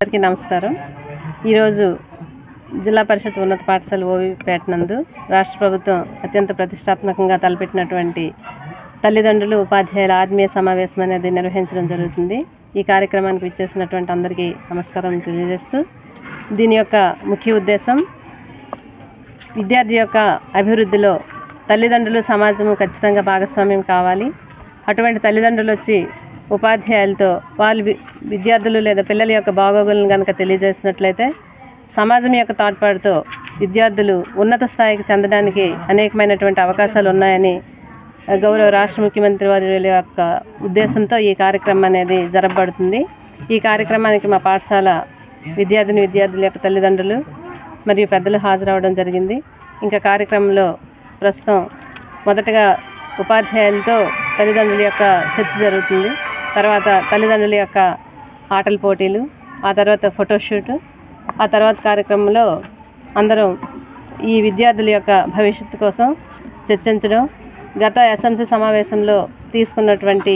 అందరికీ నమస్కారం. ఈరోజు జిల్లా పరిషత్ ఉన్నత పాఠశాల ఓవిపేట నందు రాష్ట్ర ప్రభుత్వం అత్యంత ప్రతిష్టాత్మకంగా తలపెట్టినటువంటి తల్లిదండ్రులు ఉపాధ్యాయుల ఆత్మీయ సమావేశం అనేది నిర్వహించడం జరుగుతుంది. ఈ కార్యక్రమానికి విచ్చేసినటువంటి అందరికీ నమస్కారం తెలియజేస్తూ దీని యొక్క ముఖ్య ఉద్దేశం విద్యార్థి యొక్క అభివృద్ధిలో తల్లిదండ్రులు సమాజము ఖచ్చితంగా భాగస్వామ్యం కావాలి. అటువంటి తల్లిదండ్రులు వచ్చి ఉపాధ్యాయులతో వాళ్ళు విద్యార్థులు లేదా పిల్లల యొక్క బాగోగులను కనుక తెలియజేసినట్లయితే సమాజం యొక్క తోడ్పాటుతో విద్యార్థులు ఉన్నత స్థాయికి చెందడానికి అనేకమైనటువంటి అవకాశాలు ఉన్నాయని గౌరవ రాష్ట్ర ముఖ్యమంత్రి వారి యొక్క ఉద్దేశంతో ఈ కార్యక్రమం అనేది జరపబడుతుంది. ఈ కార్యక్రమానికి మా పాఠశాల విద్యార్థిని విద్యార్థుల యొక్క తల్లిదండ్రులు మరియు పెద్దలు హాజరవడం జరిగింది. ఇంకా కార్యక్రమంలో ప్రస్తుతం మొదటగా ఉపాధ్యాయులతో తల్లిదండ్రుల యొక్క చర్చ జరుగుతుంది. తర్వాత తల్లిదండ్రుల యొక్క ఆటల పోటీలు ఆ తర్వాత ఫోటోషూట్ ఆ తర్వాత కార్యక్రమంలో అందరం ఈ విద్యార్థుల యొక్క భవిష్యత్తు కోసం చర్చించడం గత ఎస్ఎంసీ సమావేశంలో తీసుకున్నటువంటి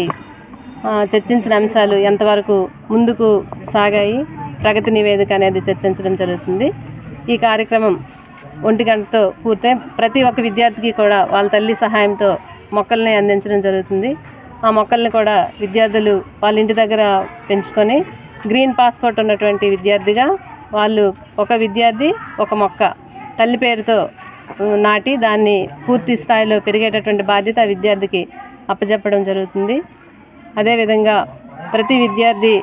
చర్చించిన అంశాలు ఎంతవరకు ముందుకు సాగాయి ప్రగతి నివేదిక అనేది చర్చించడం జరుగుతుంది. ఈ కార్యక్రమం ఒంటి గంటతో పూర్తయి ప్రతి ఒక్క విద్యార్థికి కూడా వాళ్ళ తల్లి సహాయంతో మొక్కల్ని అందించడం జరుగుతుంది. ఆ మొక్కల్ని కూడా విద్యార్థులు వాళ్ళ ఇంటి దగ్గర పెంచుకొని గ్రీన్ పాస్పోర్ట్ ఉన్నటువంటి విద్యార్థిగా వాళ్ళు ఒక విద్యార్థి ఒక మొక్క తల్లి పేరుతో నాటి దాన్ని పూర్తి స్థాయిలో పెరిగేటటువంటి బాధ్యత విద్యార్థికి అప్పచెప్పడం జరుగుతుంది. అదేవిధంగా ప్రతి విద్యార్థి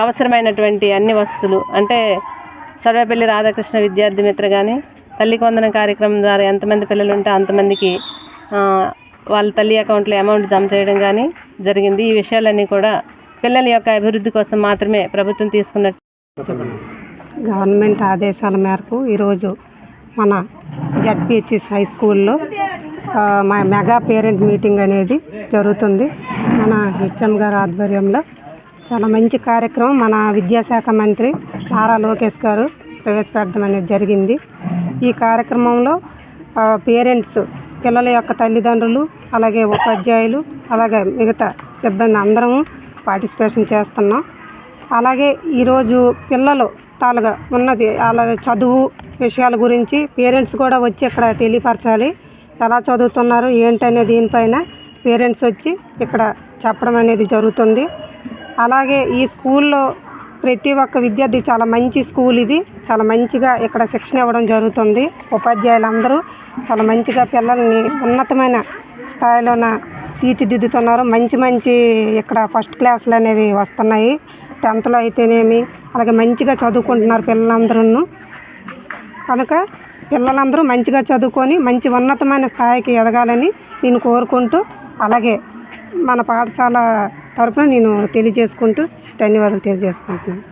అవసరమైనటువంటి అన్ని వస్తువులు అంటే సర్వేపల్లి రాధాకృష్ణ విద్యార్థి మిత్ర కానీ తల్లి కొందన కార్యక్రమం ద్వారా ఎంతమంది పిల్లలు ఉంటే అంతమందికి వాళ్ళ తల్లి అకౌంట్లో అమౌంట్ జమ చేయడం కానీ జరిగింది. ఈ విషయాలన్నీ కూడా పిల్లల యొక్క అభివృద్ధి కోసం మాత్రమే ప్రభుత్వం తీసుకున్నట్టు గవర్నమెంట్ ఆదేశాల మేరకు ఈరోజు మన జడ్పిహెచ్ఎస్ హై స్కూల్లో మెగా పేరెంట్ మీటింగ్ అనేది జరుగుతుంది. మన హెచ్ఎం గారి ఆధ్వర్యంలో చాలా మంచి కార్యక్రమం. మన విద్యాశాఖ మంత్రి నారా లోకేష్ గారు ప్రవేశపెట్టడం అనేది జరిగింది. ఈ కార్యక్రమంలో పేరెంట్స్ పిల్లల యొక్క తల్లిదండ్రులు అలాగే ఉపాధ్యాయులు అలాగే మిగతా సిబ్బంది అందరము పార్టిసిపేషన్ చేస్తున్నాం. అలాగే ఈరోజు పిల్లలు తాలుగా ఉన్నది అలాగే చదువు విషయాల గురించి పేరెంట్స్ కూడా వచ్చి ఇక్కడ తెలియపరచాలి. ఎలా చదువుతున్నారు ఏంటనే దీనిపైన పేరెంట్స్ వచ్చి ఇక్కడ చెప్పడం అనేది జరుగుతుంది. అలాగే ఈ స్కూల్లో ప్రతి ఒక్క విద్యార్థి చాలా మంచి స్కూల్ ఇది. చాలా మంచిగా ఇక్కడ శిక్షణ ఇవ్వడం జరుగుతుంది. ఉపాధ్యాయులందరూ చాలా మంచిగా పిల్లల్ని ఉన్నతమైన స్థాయిలోన తీర్చిదిద్దుతున్నారు. మంచి మంచి ఇక్కడ ఫస్ట్ క్లాసులు అనేవి వస్తున్నాయి. టెన్త్లో అయితేనేమి అలాగే మంచిగా చదువుకుంటున్నారు పిల్లలందరూ కనుక పిల్లలందరూ మంచిగా చదువుకొని మంచి ఉన్నతమైన స్థాయికి ఎదగాలని నేను కోరుకుంటూ అలాగే మన పాఠశాల తరపున నేను తెలియజేసుకుంటూ ధన్యవాదాలు తెలియజేసుకుంటున్నాను.